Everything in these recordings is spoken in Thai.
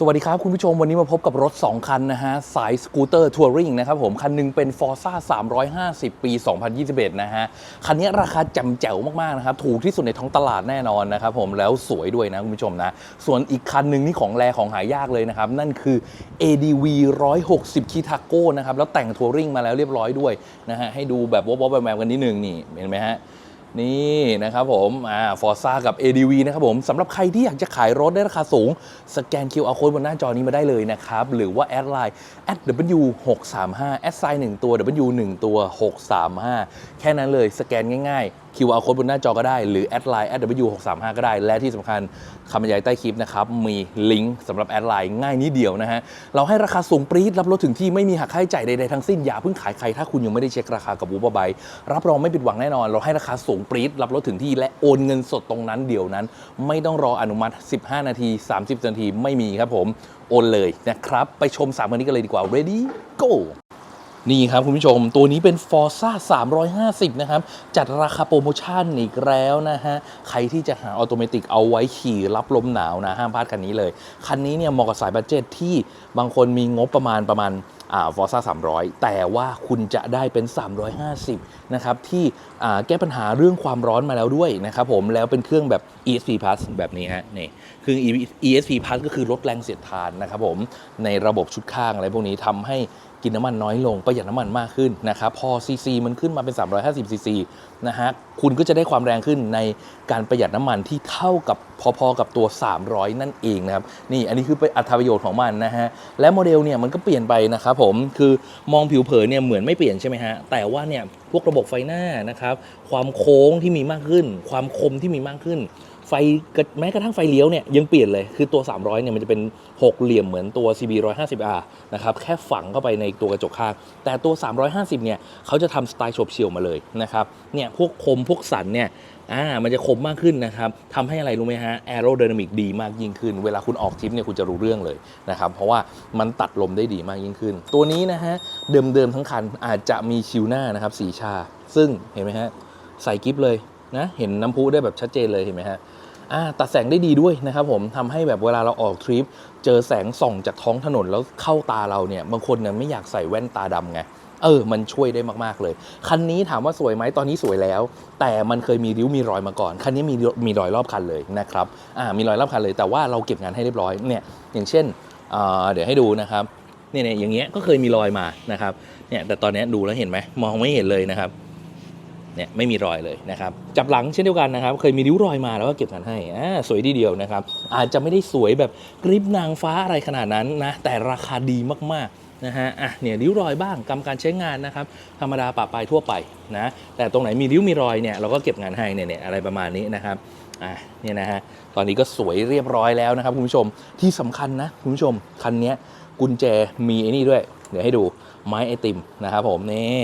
สวัสดีครับ คุณผู้ชมวันนี้มาพบกับรถ 2 คันนะฮะ สายสกูตเตอร์ทัวริงนะครับผม คันหนึงเป็น Forza 350 ปี 2021 นะฮะ คันนี้ราคาจำแจ๋วมาก ๆ นะครับ ถูกที่สุดในท้องตลาดแน่นอนนะครับผมแล้วสวยด้วยนะคุณผู้ชมนะ ส่วนอีกคันหนึ่งนี่ของแรของหายากเลยนะครับ นั่นคือ ADV 160 k i t a g o นะครับ แล้วแต่งทัวริงมาแล้วเรียบร้อยด้วยนะฮะให้ดูแบบวอบๆแวมๆกันนิดนึงนี่เห็นไหมฮะ นี่นะครับผมอ่าฟอร์ซ่ากับ ADV นะครับผมสำหรับใครที่อยากจะขายรถได้ราคาสูง สแกน QR code บนหน้าจอนี้มาได้เลยนะครับ หรือว่าแอดไลน์ @w635 แอดไซน์1ตัว w 1ตัว 635 แค่นั้นเลยสแกนง่ายๆ QR code บนหน้าจอก็ได้ หรือแอดไลน์ @w635 ก็ได้ และที่สำคัญคำบรรยายใต้คลิปนะครับ มีลิงก์สำหรับแอดไลน์ง่ายนิดเดียวนะฮะ เราให้ราคาสูงปรี๊ดรับรถถึงที่ไม่มีหักค่าใช้จ่ายใดๆทั้งสิ้น อย่าเพิ่งขายใครถ้าคุณยังไม่ได้เช็คราคากับวูบอ b ไบรับรองไม่ผิดหวังแน่นอน เราให้ราคาสูงปรี๊ดรับรถถึงที่และโอนเงินสดตรงนั้นเดี๋ยวนั้น ไม่ต้องรออนุมัติ 15 นาที 30 นาทีไม่มีครับผมโอนเลยนะครับไปชมสามคันนี้กันเลยดีกว่า ready go นี่ครับคุณผู้ชม ตัวนี้เป็น Forza 350 นะครับ จัดราคาโปรโมชั่นอีกแล้วนะฮะ ใครที่จะหาออโตเมติกเอาไว้ขี่รับลมหนาวนะ ห้ามพลาดคันนี้เลย คันนี้เนี่ยเหมาะกับสายบัดเจ็ตที่บางคนมีงบประมาณประมาณฟอ่า Forza 300 แต่ว่าคุณจะได้เป็น 350 นะครับ ที่แก้ปัญหาเรื่องความร้อนมาแล้วด้วยนะครับผมแล้วเป็นเครื่องแบบ ESP Plus แบบนี้ฮะนี่คือ ESP Plus ก็คือลดแรงเสียดทานนะครับผมในระบบชุดข้างอะไรพวกนี้ทำให้ กินน้ำมันน้อยลงประหยัดน้ำมันมากขึ้นนะครับพอซีซีมันขึ้นมาเป็น 350ซีซีนะฮะคุณก็จะได้ความแรงขึ้นในการประหยัดน้ำมันที่เท่ากับพอๆกับตัว 300 นั่นเองนะครับนี่อันนี้คือเป็นอัตราประโยชน์ของมันนะฮะและโมเดลเนี่ยมันก็เปลี่ยนไปนะครับผมคือมองผิวเผินเนี่ยเหมือนไม่เปลี่ยนใช่ไหมฮะแต่ว่าเนี่ยพวกระบบไฟหน้านะครับความโค้งที่มีมากขึ้น ความคมที่มีมากขึ้น ไฟแม้กระทั่งไฟเลี้ยวเนี่ยยังเปลี่ยนเลย คือตัว 300เนี่ยมันจะเป็น 6 เหลี่ยมเหมือนตัว CB 150R นะครับแค่ฝังเข้าไปในตัวกระจกข้าง แต่ตัว 350เนี่ยเขาจะทำสไตล์โฉบเฉี่ยวมาเลยนะครับเนี่ยพวกคมพวกสันเนี่ยอ่ามันจะคมมากขึ้นนะครับทำให้อะไรรู้ไหมฮะแอโร d y นามิกดีมากยิ่งขึ้น เวลาคุณออกทริปเนี่ยคุณจะรู้เรื่องเลยนะครับเพราะว่ามันตัดลมได้ดีมากยิ่งขึ้น ตัวนี้นะฮะเดิมๆทั้งคันอาจจะมีชิวหน้านะครับสีชา ซึ่งเห็นไหมฮะใส่กิฟเลยนะเห็นน้ำพุได้แบบชัดเจนเลยเห็นไหมฮะ ตัดแสงได้ดีด้วยนะครับผมทำให้แบบเวลาเราออกทริป เจอแสงส่องจากท้องถนนแล้วเข้าตาเราเนี่ยบางคนเนี่ยไม่อยากใส่แว่นตาดำไงเออ มันช่วยได้มาก ๆ เลย คันนี้ถามว่าสวยไหมตอนนี้สวยแล้ว แต่มันเคยมีริ้วมีรอยมาก่อน คันนี้มีมีรอยรอบคันเลยนะครับ อ่า มีรอยรอบคันเลย แต่ว่าเราเก็บงานให้เรียบร้อย เนี่ย อย่างเช่นอ่าเดี๋ยวให้ดูนะครับเนี่ยเนี่ยอย่างเงี้ย ก็เคยมีรอยมา นะครับ เนี่ย แต่ตอนนี้ดูแล้วเห็นไหม มองไม่เห็นเลยนะครับ เนี่ยไม่มีรอยเลยนะครับจับหลังเช่นเดียวกันนะครับ เคยมีริ้วรอยมาแล้วก็เก็บงานให้อ่าสวยดีเดียวนะครับ อาจจะไม่ได้สวยแบบกริบนางฟ้าอะไรขนาดนั้นนะแต่ราคาดีมากๆนะฮะ อะ เนี่ยริ้วรอยบ้างกรรมการใช้งานนะครับ ธรรมดาปะปลายทั่วไปนะ แต่ตรงไหนมีริ้วมีรอยเนี่ยเราก็เก็บงานให้เนี่ยเนี่ยอะไรประมาณนี้นะครับ อะ เนี่ยนะฮะ ตอนนี้ก็สวยเรียบร้อยแล้วนะครับคุณผู้ชม ที่สำคัญนะคุณผู้ชม คันนี้กุญแจมีไอ้นี่ด้วย เดี๋ยวให้ดูไม้ไอติมนะครับผมนี่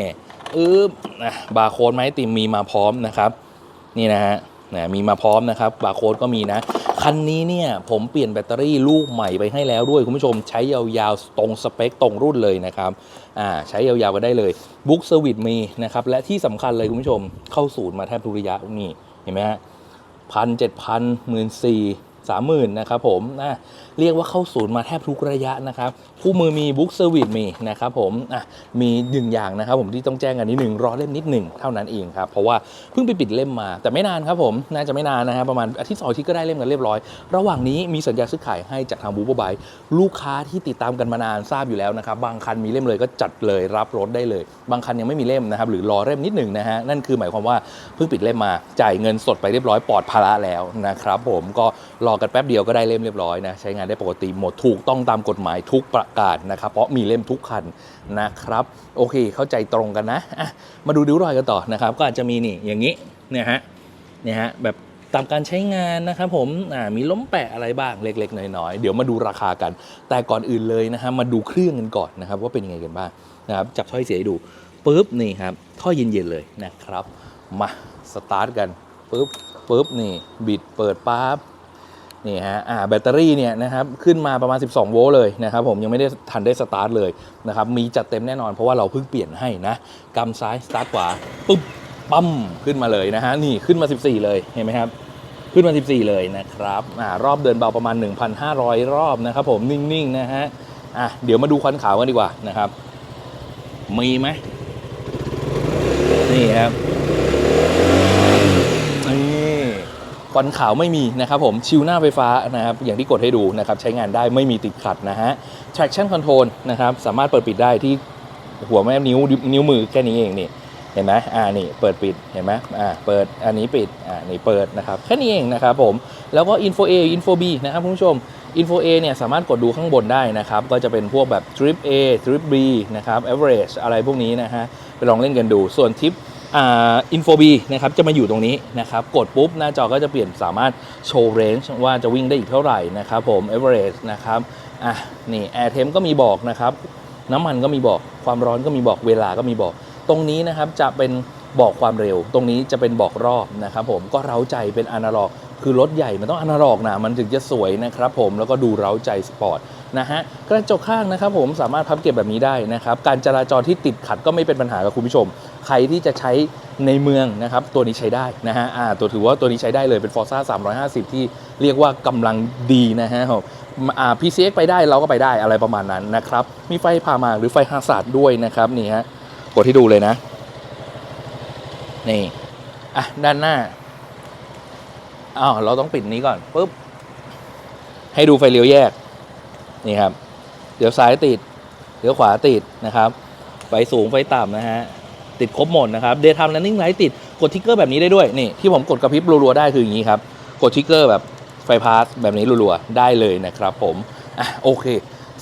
อึ๊บอะบาร์โค้ดไม้ติมมีมาพร้อมนะครับ นี่นะฮะนะมีมาพร้อมนะครับบาร์โค้ดก็มีนะ คันนี้เนี่ยผมเปลี่ยนแบตเตอรี่ลูกใหม่ไปให้แล้วด้วย คุณผู้ชมใช้ยาวๆ ตรงสเปคตรงรุ่นเลยนะครับอ่าใช้ยาวๆก็ได้เลยบุ๊กเซอร์วิสมีนะครับ และที่สำคัญเลยคุณผู้ชมเข้าศูนย์มาแทบทุกระยะนี่เห็นไหมฮะพันเจ็ดพันหมื่นสี่สามหมื่นนะครับผมนะ เรียกว่าเข้าศูนย์มาแทบทุกระยะนะครับคู่มือมีบุ๊กเซอร์วิสมีนะครับผมอะมีหนึ่งอย่างนะครับผมที่ต้องแจ้งกันนิดหนึ่งรอเล่มนิดหนึ่งเท่านั้นเองครับเพราะว่าเพิ่งไปปิดเล่มมาแต่ไม่นานครับผมน่าจะไม่นานนะครับประมาณอาทิตย์สองอาทิตย์ก็ได้เล่มกันเรียบร้อย ระหว่างนี้มีสัญญาซื้อขายให้จากทางบูเบอร์ไบลูกค้าที่ติดตามกันมานานทราบอยู่แล้วนะครับบางคันมีเล่มเลยก็จัดเลยรับรถได้เลย บางคันยังไม่มีเล่มนะครับหรือรอเล่มนิดหนึ่งนะฮะนั่นคือหมายความว่าเพิ่งปิดเล่มมาจ่ายเงินสดไปเรียบร้อยปลอดภาระแล้วนะครับผมก็รอกันแป๊บเดียวก็ได้เล่มเรียบร้อยนะใช้งานได้ปกติหมดถูกต้องตามกฎหมายทุกประการนะครับ เพราะมีเล่มทุกคันนะครับ โอเคเข้าใจตรงกันนะะมาดูริ้วรอยกันต่อนะครับ ก็อาจจะมีนี่อย่างนี้เนี่ยฮะเนี่ยฮะแบบตามการใช้งานนะครับผมมีล้มแปะอะไรบ้างเล็ก ๆ น้อยๆ เดี๋ยวมาดูราคากัน แต่ก่อนอื่นเลยนะฮะมาดูเครื่องกันก่อนนะครับว่าเป็นยังไงกันบ้างนะครับจับถ้อยเสียให้ดูปุ๊บนี่ครับท่อเย็นๆเลยนะครับ มาสตาร์ทกันปุ๊บปุ๊บนี่บิดเปิดปั๊บ นี่ฮะอ่าแบตเตอรี่เนี่ยนะครับขึ้นมาประมาณ 12 โวลต์เลยนะครับผมยังไม่ได้ทันได้สตาร์ทเลยนะครับมีจัดเต็มแน่นอนเพราะว่าเราเพิ่งเปลี่ยนให้นะกำซ้ายสตาร์ทขวาปุ๊บปั๊มขึ้นมาเลยนะฮะนี่ขึ้นมา 14 เลยเห็นไหมครับขึ้นมา 14 เลยนะครับอ่ารอบเดินเบาประมาณ 1,500 รอบนะครับผมนิ่งๆนะฮะอะเดี๋ยวมาดูควันขาวกันดีกว่านะครับมีไหมนี่ครับนี่ ควันขาวไม่มีนะครับผมชิวหน้าไฟฟ้านะครับอย่างที่กดให้ดูนะครับใช้งานได้ไม่มีติดขัดนะฮะ traction control นะครับสามารถเปิดปิดได้ที่หัวแม่นิ้วนิ้วมือแค่นี้เองนี่เห็นไหมอ่า นี่ เปิดปิด เห็นไหมอ่า เปิด อันนี้ปิด อ่า นี่ เปิด นะครับ แค่นี้เองนะครับผม แล้วก็ info A info B นะครับคุณผู้ชม info A เนี่ย สามารถกดดูข้างบนได้นะครับ ก็จะเป็นพวกแบบ trip A trip B นะครับ average อะไรพวกนี้นะฮะ ไปลองเล่นกันดู ส่วนทิป อ่า info B นะครับจะมาอยู่ตรงนี้นะครับกดปุ๊บหน้าจอก็จะเปลี่ยนสามารถโชว์ range ว่าจะวิ่งได้อีกเท่าไหร่นะครับผม average นะครับอะนี่ air temp ก็มีบอกนะครับน้ำมันก็มีบอกความร้อนก็มีบอกเวลาก็มีบอก ตรงนี้นะครับจะเป็นบอกความเร็ว ตรงนี้จะเป็นบอกรอบนะครับผมก็เร้าใจเป็นอนาล็อก คือรถใหญ่มันต้องอนาล็อกนะมันถึงจะสวยนะครับผมแล้วก็ดูเร้าใจสปอร์ตนะฮะกระจกข้างนะครับผมสามารถพับเก็บแบบนี้ได้นะครับการจราจรที่ติดขัดก็ไม่เป็นปัญหากับคุณผู้ชม ใครที่จะใช้ในเมืองนะครับตัวนี้ใช้ได้นะฮะตัวถือว่าตัวนี้ใช้ได้เลยเป็น Forza 350 ที่เรียกว่ากำลังดีนะฮะอ่า PCX ไปได้เราก็ไปได้อะไรประมาณนั้นนะครับ มีไฟพามาหรือไฟฮาร์ดด้วยนะครับนี่ฮะกดให้ดูเลยนะ นี่ อะ ด้านหน้าอ้าวเราต้องปิดนี้ก่อนปุ๊บ ให้ดูไฟเลี้ยวแยก นี่ครับ เดี๋ยวซ้ายติด เดี๋ยวขวาติดนะครับ ไฟสูงไฟต่ำนะฮะ ติดครบหมดนะครับ Daytime Running Light ติดกดทิกเกอร์แบบนี้ได้ด้วยนี่ที่ผมกดกระพริบรัวๆได้คืออย่างนี้ครับ กดทิกเกอร์แบบไฟพาสแบบนี้รัวๆได้เลยนะครับผมอะโอเค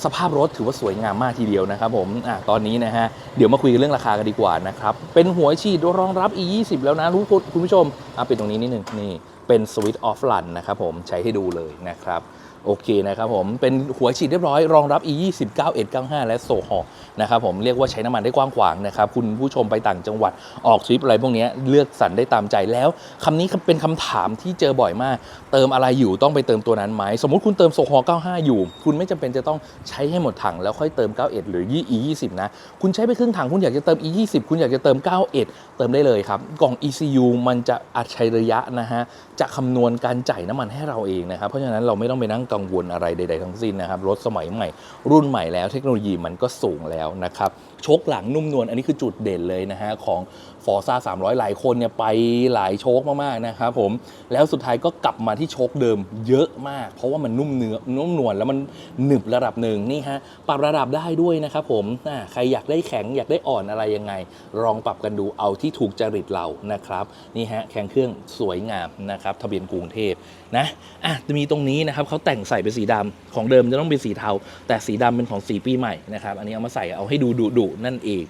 สภาพรถถือว่าสวยงามมากทีเดียวนะครับผมอะตอนนี้นะฮะเดี๋ยวมาคุยกันเรื่องราคากันดีกว่านะครับเป็นหัวฉีดรองรับ e 2 0แล้วนะรู้คุณผู้ชมอะปิดตรงนี้นิดนึงนี่เป็นสวิตช์ออฟลันนะครับผมใช้ให้ดูเลยนะครับ โอเคนะครับผม เป็นหัวฉีดเรียบร้อย รองรับ e 2 0 9 1 9 5และโซฮอนะครับผมเรียกว่าใช้น้ำมันได้กว้างขวางนะครับ คุณผู้ชมไปต่างจังหวัดออกทริปอะไรพวกนี้เลือกสรรได้ตามใจแล้วคำนี้เป็นคำถามที่เจอบ่อยมาก เติมอะไรอยู่ต้องไปเติมตัวนั้นไหม สมมติคุณเติมโซฮอ95 อยู่ คุณไม่จำเป็นจะต้องใช้ให้หมดถังแล้วค่อยเติม 91 หรือ e 20นะ คุณใช้ไปครึ่งถังคุณอยากจะเติม e 20คุณอยากจะเติม 91 เติมได้เลยครับ กล่อง ECU มันจะอัจฉริยะนะฮะจะคำนวณการจ่ายน้ำมันให้เราเองนะครับเพราะฉะนั้นเราไม่ต้องไปนั่งกังวลอะไรใด ๆ ทั้งสิ้นนะครับ รถสมัยใหม่ รุ่นใหม่แล้วเทคโนโลยีมันก็สูงแล้วนะครับชกหลังนุ่มนวลอันนี้คือจุดเด่นเลยนะฮะของ ฟอร์ซ่า300 หลายคนเนี่ยไปหลายโชคมากๆนะครับผมแล้วสุดท้ายก็กลับมาที่โชคเดิมเยอะมาก เพราะว่ามันนุ่มเนื้อนุ่มนวลแล้วมันหนึบระดับหนึ่งนี่ฮะปรับระดับได้ด้วยนะครับผมใครอยากได้แข็งอยากได้อ่อนอะไรยังไง ลองปรับกันดูเอาที่ถูกจริตเรานะครับนี่ฮะแข็งเครื่องสวยงามนะครับทะเบียนกรุงเทพนะอะจะมีตรงนี้นะครับเขาแต่งใส่เป็นสีดำของเดิมจะต้องเป็นสีเทา แต่สีดำเป็นของสีปีใหม่นะครับอันนี้เอามาใส่เอาให้ดูดุดุๆนั่นเอง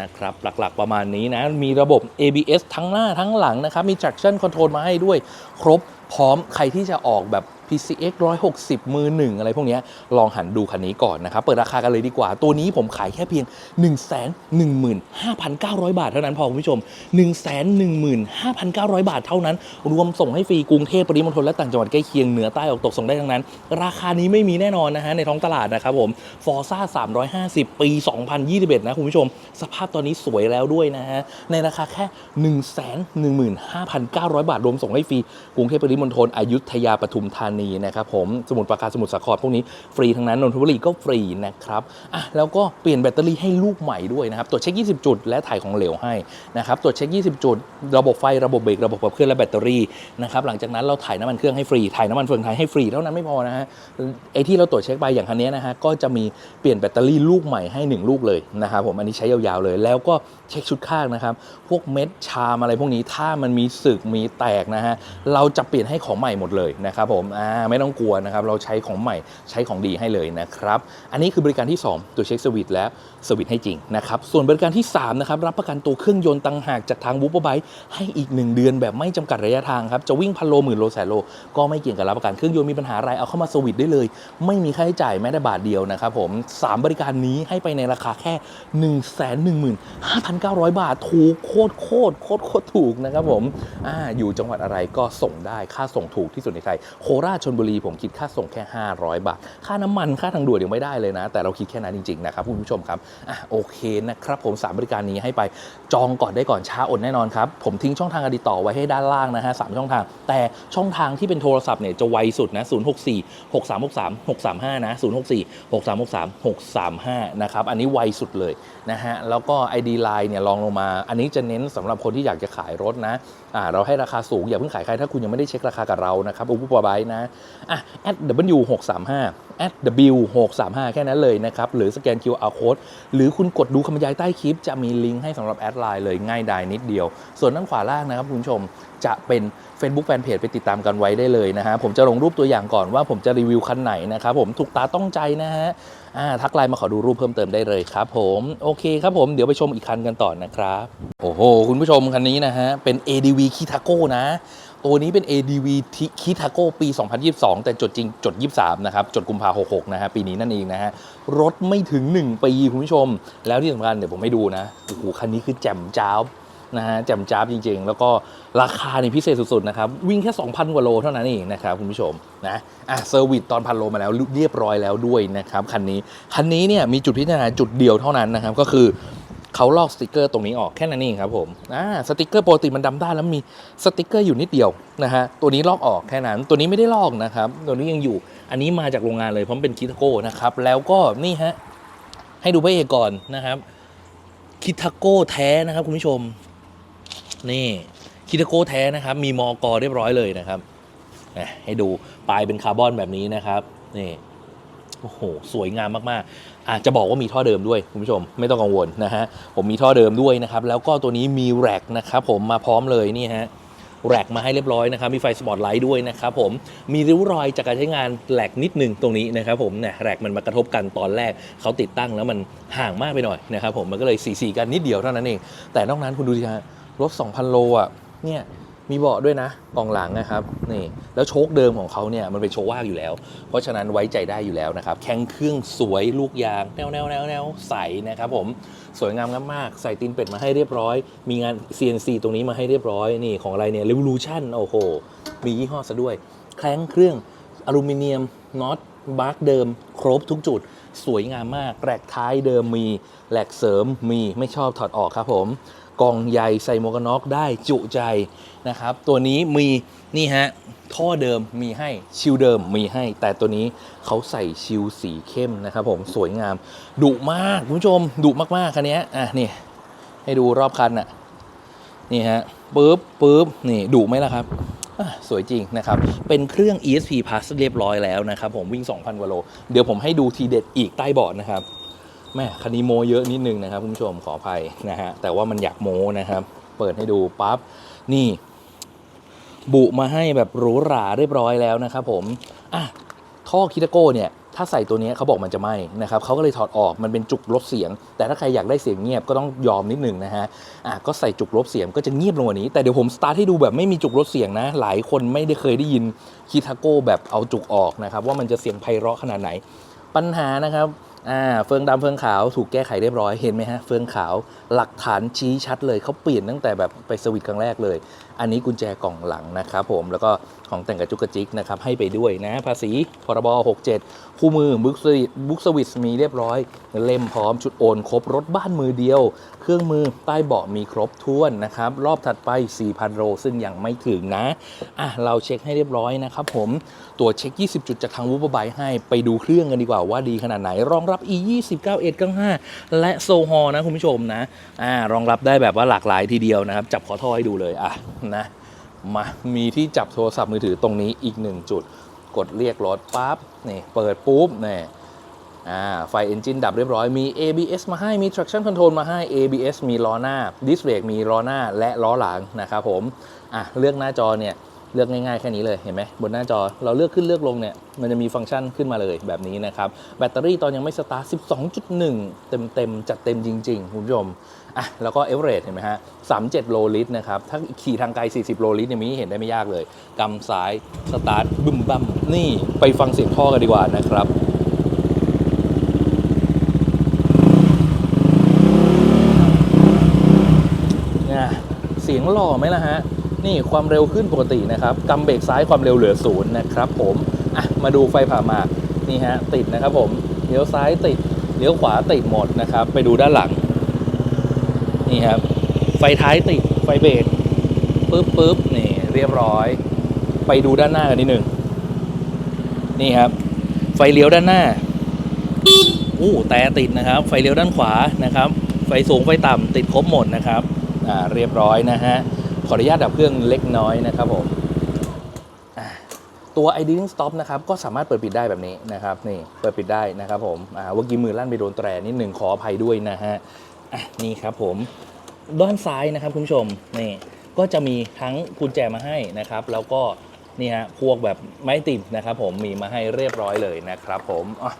นะครับหลักๆประมาณนี้นะมีระบบ ABS ทั้งหน้าทั้งหลังนะครับ มี traction control มาให้ด้วย ครบพร้อมใครที่จะออกแบบ PCX 160 มือหนึ่งอะไรพวกนี้ลองหันดูคันนี้ก่อนนะครับ เปิดราคากันเลยดีกว่า ตัวนี้ผมขายแค่เพียง 115,900 บาทเท่านั้นพอคุณผู้ชม 115,900 บาทเท่านั้น รวมส่งให้ฟรีกรุงเทพปริมณฑลและต่างจังหวัดใกล้เคียงเหนือใต้ออกตกส่งได้ทั้งนั้น ราคานี้ไม่มีแน่นอนนะฮะในท้องตลาดนะครับผม Forza 350 ปี 2021 นะคุณผู้ชม สภาพตอนนี้สวยแล้วด้วยนะฮะในราคาแค่ 115,900 บาทรวมส่งให้ฟรีกรุงเทพปริมณฑลอยุธยาปทุมธานีนะครับผมสมุทรปราการสมุทรสาครพวกนี้ฟรีทั้งนั้นนนทบุรีก็ฟรีนะครับอะแล้วก็เปลี่ยนแบตเตอรี่ให้ลูกใหม่ด้วยนะครับตรวจเช็ค 20 จุด และถ่ายของเหลวให้นะครับตรวจเช็ค 20 จุด ระบบไฟระบบเบรกระบบขับเคลื่อนและแบตเตอรี่นะครับหลังจากนั้นเราถ่ายน้ำมันเครื่องให้ฟรีถ่ายน้ำมันเฟืองท้ายให้ฟรีเท่านั้นไม่พอนะฮะไอที่เราตรวจเช็คไปอย่างคันนี้นะฮะก็จะมีเปลี่ยนแบตเตอรี่ลูกใหม่ให้หนึ่งลูกเลยนะครับผมอันนี้ใช้ยาวๆเลย แล้วก็เช็คชุดข้างนะครับพวกเม็ดชามอะไรพวกนี้ถ้ามันมีสึกมีแตกนะฮะเราจะเปลี่ยนให้ของใหม่หมดเลยนะครับผมอ่าไม่ต้องกลัวนะครับ เราใช้ของใหม่ใช้ของดีให้เลยนะครับ อันนี้คือบริการที่ 2 ตัวเช็คสวิตช์แล้วสวิตให้จริงนะครับส่วนบริการที่3นะครับรับประกันตัวเครื่องยนต์ต่างหากจากทางวูฟเปอร์ไบให้อีก 1 เดือนแบบไม่จำกัดระยะทางครับจะวิ่งพันโลหมื่นโลแสนโล ก็ไม่เกี่ยงกับรับประกันเครื่องยนต์มีปัญหาอะไรเอาเข้ามาสวิตได้เลย ไม่มีค่าใช้จ่ายแม้แต่บาทเดียวนะครับผม 3 บริการนี้ให้ไปในราคาแค่ 1 1 5 9 0 0 บาทถูกโคตรโคตรโคตรโคตรถูกนะครับผมอ่าอยู่จังหวัดอะไรก็ส่งได้ค่าส่งถูกที่สุดในไทยโคราชชนบุรีผมคิดค่าส่งแค่ 500 บาท ค่าน้ำมันค่าทางด่วนยังไม่ได้เลยนะ แต่เราคิดแค่นั้นจริงๆนะครับคุณผู้ชมครับอะโอเคนะครับผมสามบริการนี้ให้ไปจองก่อนได้ก่อนช้าอดแน่นอนครับ ผมทิ้งช่องทางการติดต่อไว้ให้ด้านล่างนะฮะสามช่องทาง แต่ช่องทางที่เป็นโทรศัพท์เนี่ยจะไวสุดนะ064 6363 635นะ064 6363 635นะครับอันนี้ไวสุดเลย นะฮะแล้วก็ ID Line เนี่ยลองลงมา อันนี้จะเน้นสำหรับคนที่อยากจะขายรถนะอ่าเราให้ราคาสูง อย่าเพิ่งขายใครถ้าคุณยังไม่ได้เช็คราคากับเรานะครับอุปปบายนะอะ at w 6 3 5 at w 6 3 5แค่นั้นเลยนะครับ หรือสแกน QR code หรือคุณกดดูคำบรรยายใต้คลิป จะมีลิงก์ให้สำหรับแอดไลน์เลยง่ายดายนิดเดียว ส่วนด้านขวาล่างนะครับคุณผู้ชมจะเป็น Facebook Fanpage ไปติดตามกันไว้ได้เลยนะฮะผมจะลงรูปตัวอย่างก่อนว่าผมจะรีวิวคันไหนนะครับผมถูกตาต้องใจนะฮะ ทักไลน์มาขอดูรูปเพิ่มเติมได้เลยครับผมโอเคครับผมเดี๋ยวไปชมอีกคันกันต่อนะครับโอ้โหคุณผู้ชมคันนี้นะฮะเป็น ADV Kitago นะตัวนี้เป็น ADV Kitago ปี 2022 แต่จดจริงจด 23 นะครับ จดกุมภา66 นะฮะ ปีนี้นั่นเองนะฮะ รถไม่ถึง 1 ปี คุณผู้ชม แล้วที่สำคัญเดี๋ยวผมให้ดูนะ โอ้โห คันนี้คือแจ่มจ้าบ นะฮะแจ่มจ้าบจริง ๆ แล้วก็ราคานี่พิเศษสุดๆนะครับวิ่งแค่ 2,000 กว่าโลเท่านั้นเองนะครับคุณผู้ชมนะอะเซอร์วิสตอนพันโลมาแล้วเรียบร้อยแล้วด้วยนะครับคันนี้คันนี้เนี่ยมีจุดพิจารณาจุดเดียวเท่านั้นนะครับก็คือเขาลอกสติกเกอร์ตรงนี้ออกแค่นั้นเองครับผมอ่าสติกเกอร์ปกติมันดำได้แล้วมีสติกเกอร์อยู่นิดเดียวนะฮะตัวนี้ลอกออกแค่นั้น ตัวนี้ไม่ได้ลอกนะครับตัวนี้ยังอยู่อันนี้มาจากโรงงานเลยเพราะมันเป็นคิทาโก้นะครับแล้วก็นี่ฮะให้ดูพระเอกก่อนนะครับคิทาโก้แท้นะครับคุณผู้ชม นี่คิทาโก้แท้นะครับ มีมอกอเรียบร้อยเลยนะครับให้ดูปลายเป็นคาร์บอนแบบนี้นะครับนี่โอ้โห สวยงามมากๆอาจจะบอกว่ามีท่อเดิมด้วยคุณผู้ชม ไม่ต้องกังวลนะฮะ ผมมีท่อเดิมด้วยนะครับ แล้วก็ตัวนี้มีแร็กนะครับผมมาพร้อมเลยนี่ฮะแร็กมาให้เรียบร้อยนะครับ มีไฟสปอตไลท์ด้วยนะครับผม มีริ้วรอยจากการใช้งานแหลกนิดนึงตรงนี้นะครับผมเนี่ยแหลกมันมากระทบกันตอนแรกเขาติดตั้งแล้วมันห่างมากไปหน่อยนะครับผม มันก็เลยสีสีกันนิดเดียวเท่านั้นเอง แต่นอกนั้นคุณดูสิฮะ รถ 2,000 โลอะเนี่ยมีเบาะด้วยนะกองหลังนะครับนี่แล้วโชคเดิมของเขาเนี่ยมันเป็นโชคว่างอยู่แล้ว เพราะฉะนั้นไว้ใจได้อยู่แล้วนะครับแข้งเครื่องสวยลูกยางแนวแนวแนวแนวใสนะครับผมสวยงามมากๆใส่ตีนเป็ดมาให้เรียบร้อย มีงาน CNC ตรงนี้มาให้เรียบร้อยนี่ของอะไรเนี่ย Revolution โอ้โหมียี่ห้อซะด้วย แข้งเครื่องอลูมิเนียมน็อตบาร์กเดิม ครบทุกจุด สวยงามมากแหลกท้ายเดิมมีแหลกเสริมมีไม่ชอบถอดออกครับผม กองใหญ่ใส่หมวกกันน็อกได้จุใจนะครับ ตัวนี้มีนี่ฮะท่อเดิมมีให้ชิลเดิมมีให้ แต่ตัวนี้เขาใส่ชิลสีเข้มนะครับผมสวยงามดุมากคุณผู้ชมดุมากๆคันนี้อะนี่ให้ดูรอบคันอะนี่ฮะปึ๊บปึ๊บนี่ดุไหมล่ะครับสวยจริงนะครับ เป็นเครื่อง ESP Plus เรียบร้อยแล้วนะครับผมวิ่ง 2,000กว่าโล เดี๋ยวผมให้ดูทีเด็ดอีกใต้เบาะนะครับ แม่คันนี้โมเยอะนิดนึงนะครับคุณผู้ชมขออภัยนะฮะแต่ว่ามันอยากโมนะครับ เปิดให้ดูปั๊บนี่ บุมาให้แบบหรูหราเรียบร้อยแล้วนะครับผมอะท่อคิตาโก้เนี่ยถ้าใส่ตัวนี้เขาบอกมันจะไหม้นะครับเขาก็เลยถอดออกมันเป็นจุกลดเสียง แต่ถ้าใครอยากได้เสียงเงียบก็ต้องยอมนิดหนึ่งนะฮะอะก็ใส่จุกลดเสียงก็จะเงียบลงกว่านี้ แต่เดี๋ยวผมสตาร์ทให้ดูแบบไม่มีจุกลดเสียงนะ หลายคนไม่ได้เคยได้ยินคิทาโก้แบบเอาจุกออกนะครับว่ามันจะเสียงไพเราะขนาดไหน ปัญหานะครับ อ่าเฟืองดำเฟืองขาวถูกแก้ไขเรียบร้อยเห็นไหมฮะเฟืองขาวหลักฐานชี้ชัดเลยเขาเปลี่ยนตั้งแต่แบบไปสวิตช์ครั้งแรกเลย อันนี้กุญแจกล่องหลังนะครับผมแล้วก็ของแต่งกระจุกกระจิกนะครับให้ไปด้วยนะภาษีพรบ67 คู่มือบุ๊กสวิตบุ๊กสวิตมีเรียบร้อย เล่มพร้อมชุดโอนครบรถบ้านมือเดียว เครื่องมือใต้เบาะมีครบถ้วนนะครับรอบถัดไป 4,000 โลซึ่งยังไม่ถึงนะอะเราเช็คให้เรียบร้อยนะครับผมตัวเช็ค 20 จุดจากทางวูบไบให้ไปดูเครื่องกันดีกว่าว่าดีขนาดไหน รองรับ e 2 9 1 9 5และโซฮอนะคุณผู้ชมนะอ่ารองรับได้แบบว่าหลากหลายทีเดียวนะครับจับขอท่อให้ดูเลยอะนะ มามีที่จับโทรศัพท์มือถือตรงนี้อีกหนึ่งจุด กดเรียกรถปั๊บนี่เปิดปุ๊บนี่อ่าไฟเอนจินดับเรียบร้อยมี ABS มาให้มี traction control มาให้ ABS มีล้อหน้า disc brake มีล้อหน้าและล้อหลังนะครับผมอะเลือกหน้าจอเนี่ย เลือกง่ายๆแค่นี้เลยเห็นไหมบนหน้าจอเราเลือกขึ้นเลือกลงเนี่ยมันจะมีฟังก์ชันขึ้นมาเลยแบบนี้นะครับแบตเตอรี่ตอนยังไม่สตาร์ท 12.1 เต็มๆจัดเต็มจริงๆคุณผู้ชมอะแล้วก็เอเวอเรเห็นไหมฮะ 37 โลลิตรนะครับ ถ้าขี่ทางไกล 40 โลลิตรเนี่ยมีเห็นได้ไม่ยากเลยกำซ้ายสตาร์ทบึมบัมนี่ไปฟังเสียงท่อกันดีกว่านะครับเนี่ยเสียงหล่อไหมล่ะฮะ นี่ความเร็วขึ้นปกตินะครับกำเบรกซ้ายความเร็วเหลือศูนย์นะครับผมอะมาดูไฟผ่ามานี่ฮะติดนะครับผมเลี้ยวซ้ายติดเลี้ยวขวาติดหมดนะครับ ไปดูด้านหลัง นี่ครับ ไฟท้ายติดไฟเบรกปึ๊บปึ๊บนี่เรียบร้อย ไปดูด้านหน้ากันนิดหนึ่งนี่ครับ ไฟเลี้ยวด้านหน้าอู้แต่ติดนะครับ ไฟเลี้ยวด้านขวานะครับ ไฟสูงไฟต่ำติดครบหมดนะครับอ่าเรียบร้อยนะฮะ ขออนุญาตดับเครื่องเล็กน้อยนะครับผมตัว idling stop นะครับก็สามารถเปิดปิดได้แบบนี้นะครับนี่เปิดปิดได้นะครับผมอ่าเมื่อกี้มือลั่นไปโดนแตรนิดหนึ่งขออภัยด้วยนะฮะอะนี่ครับผมด้านซ้ายนะครับคุณผู้ชมนี่ก็จะมีทั้งกุญแจมาให้นะครับ แล้วก็นี่ฮะพวกแบบไม้ติดนะครับผมมีมาให้เรียบร้อยเลยนะครับผมอะ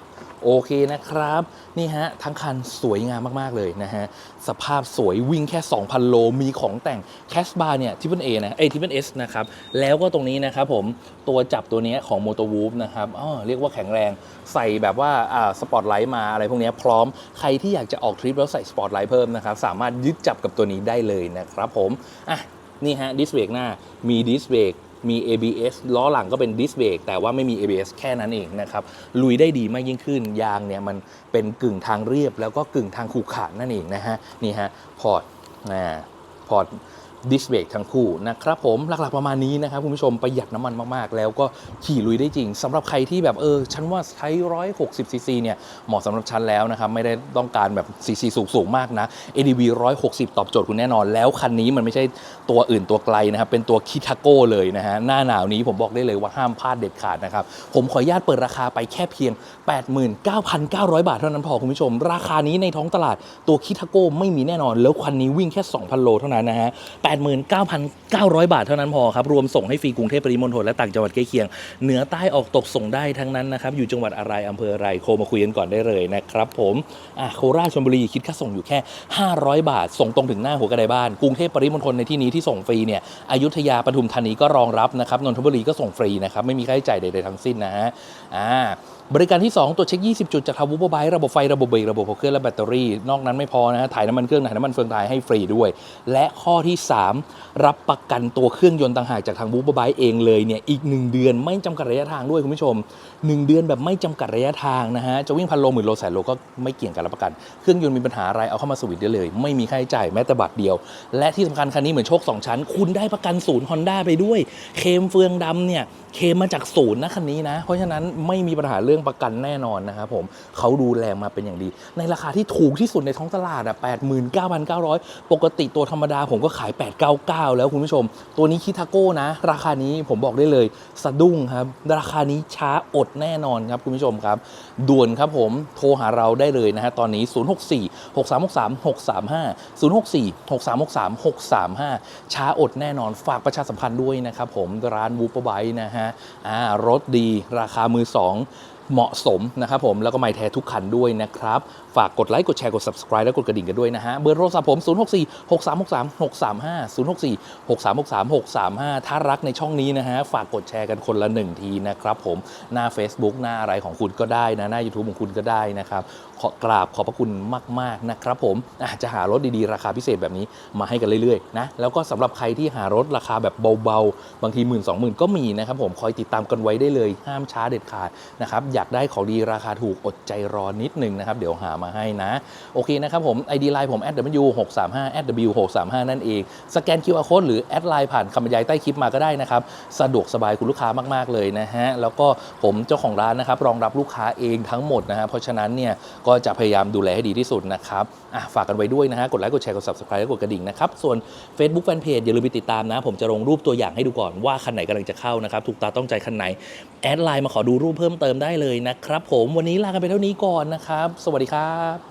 โอเคนะครับ นี่ฮะ ทั้งคันสวยงามมาก ๆ เลยนะฮะ สภาพสวยวิ่งแค่ 2,000 โล มีของแต่งแคสบาร์เนี่ยทิปเปิลเอนะเอทิปเปิลเอสนะครับ แล้วก็ตรงนี้นะครับผมตัวจับตัวนี้ของ m o t o w o o f นะครับอ๋อเรียกว่าแข็งแรงใส่แบบว่าอ่าสปอตไลท์มาอะไรพวกนี้พร้อมใครที่อยากจะออกทริปแล้วใส่สปอตไลท์เพิ่มนะครับ สามารถยึดจับกับตัวนี้ได้เลยนะครับผมอะนี่ฮะดิสเบรกหน้ามีดิสเบรก มี ABS ล้อหลังก็เป็นดิสเบรกแต่ว่าไม่มี ABS แค่นั้นเองนะครับ ลุยได้ดีมากยิ่งขึ้น ยางเนี่ยมันเป็นกึ่งทางเรียบ แล้วก็กึ่งทางขรุขระนั่นเองนะฮะ นี่ฮะ พอร์ตอ่าพอร์ต ดิสเบรกทั้งคู่นะครับผมหลักๆประมาณนี้นะครับคุณผู้ชมประหยัดน้ำมันมากๆ แล้วก็ขี่ลุยได้จริงสำหรับใครที่แบบเออฉันว่าใช้160ซีซีเนี่ยเหมาะสำหรับฉันแล้วนะครับไม่ได้ต้องการแบบซีซีสูงๆมากนะ ADV 160 ตอบโจทย์คุณแน่นอน แล้วคันนี้มันไม่ใช่ตัวอื่นตัวไกลนะครับเป็นตัวคิทาโก้เลยนะฮะหน้าหนาวนี้ผมบอกได้เลยว่าห้ามพลาดเด็ดขาดนะครับผมขออนุญาตเปิดราคาไปแค่เพียง 89,900 บาทเท่านั้นพอคุณผู้ชม ราคานี้ในท้องตลาดตัวคิทาโก้ไม่มีแน่นอน แล้วคันนี้วิ่งแค่ 2,000 โลเท่านั้นนะฮะ89,900 บาทเท่านั้นพอครับ รวมส่งให้ฟรีกรุงเทพปริมณฑลและต่างจังหวัดใกล้เคียง เหนือใต้ออกตกส่งได้ทั้งนั้นนะครับ อยู่จังหวัดอะไรอำเภออะไรโทรมาคุยกันก่อนได้เลยนะครับผมอะโคราชชลบุรีคิดค่าส่งอยู่แค่ 500 บาท ส่งตรงถึงหน้าหัวกระไดบ้าน กรุงเทพปริมณฑลในที่นี้ที่ส่งฟรีเนี่ยอยุธยาปทุมธานีก็รองรับนะครับนนทบุรีก็ส่งฟรีนะครับไม่มีค่าใช้จ่ายใดๆทั้งสิ้นนะฮะอ่า บริการที่ 2 ตัวเช็ค 20 จุดจากทางวูบไบระบบไฟ ระบบเบรกระบบหัวเครื่องและแบตเตอรี่ นอกนั้นไม่พอนะฮะถ่ายน้ำมันเครื่องถ่ายน้ำมันเฟืองถ่ายให้ฟรีด้วย และข้อที่ 3 รับประกันตัวเครื่องยนต์ต่างหากจากทางวูบไบเองเลยเนี่ยอีก 1 เดือนไม่จำกัดระยะทางด้วยคุณผู้ชม1 เดือนแบบไม่จำกัดระยะทางนะฮะ จะวิ่งพันโลหมื่นโลแสนโลก็ไม่เกี่ยงกับรับประกัน เครื่องยนต์มีปัญหาอะไรเอาเข้ามาสวิตได้เลย ไม่มีค่าใช้จ่ายแม้แต่บาทเดียว และที่สำคัญคันนี้เหมือนโชคสองชั้น คุณได้ประกันศูนย์ฮอนด้าไปด้วย เคมเฟืองดำเนี่ยเคมมาจากศูนย์นะคันนี้นะ เพราะฉะนั้นไม่มีปัญหาเรื่องประกันแน่นอนนะครับผมเขาดูแลมาเป็นอย่างดี ในราคาที่ถูกที่สุดในท้องตลาดอะ89,900 ปกติตัวธรรมดาผมก็ขาย 899 แล้วคุณผู้ชม ตัวนี้คิทาโก้นะ ราคานี้ผมบอกได้เลย สะดุ้งครับ ราคานี้ช้าอดแน่นอนครับคุณผู้ชมครับ ด่วนครับผมโทรหาเราได้เลยนะฮะตอนนี้ 064 6363 635 064 6363 635 ช้าอดแน่นอนฝากประชาสัมพันธ์ด้วยนะครับผมร้านวูปไบนะฮะอ่ารถดีราคามือสองเหมาะสมนะครับผมแล้วก็ไม่แท้ทุกคันด้วยนะครับ ฝากกดไลค์กดแชร์กด subscribe และกดกระดิ่งกันด้วยนะฮะเบอร์โทรศัพท์ผม 064 6363 635 064 6363 635 ถ้ารักในช่องนี้นะฮะฝากกดแชร์กันคนละหนึ่งทีนะครับผมหน้า Facebook หน้าอะไรของคุณก็ได้นะหน้า YouTube ของคุณก็ได้นะครับขอกราบขอบพระคุณมาก ๆ นะครับผมอาจจะหารถดีๆ ราคาพิเศษแบบนี้มาให้กันเรื่อย ๆ นะ แล้วก็สำหรับใครที่หารถราคาแบบเบา ๆ บางทีหมื่นสองหมื่นก็มีนะครับผมคอยติดตามกันไว้ได้เลยห้ามช้าเด็ดขาดนะครับอยากได้ของดีราคาถูกอดใจรอนิดนึงนะครับ เดี๋ยวหามาให้นะ โอเคนะครับผม ID ไลน์ผม w 6 3 5 w 6 3 5 นั่นเอง สแกน QR code หรือแอดไลน์ผ่านคำบรรยายใต้คลิปมาก็ได้นะครับ สะดวกสบายคุณลูกค้ามาก ๆ เลยนะฮะ แล้วก็ผมเจ้าของร้านนะครับรองรับลูกค้าเองทั้งหมดนะฮะ เพราะฉะนั้นเนี่ยก็จะพยายามดูแลให้ดีที่สุดนะครับอะฝากกันไว้ด้วยนะฮะ กดไลค์ กดแชร์ กด subscribe และกดกระดิ่งนะครับ ส่วน Facebook Fanpage อย่าลืมไปติดตามนะ ผมจะลงรูปตัวอย่างให้ดูก่อนว่าคันไหนกำลังจะเข้านะครับ ถูกตาต้องใจคันไหน แอดไลน์มาขอดูรูปเพิ่มเติมได้เลยนะครับผม วันนี้ลากันไปเท่านี้ก่อนนะครับ สวัสดีครับ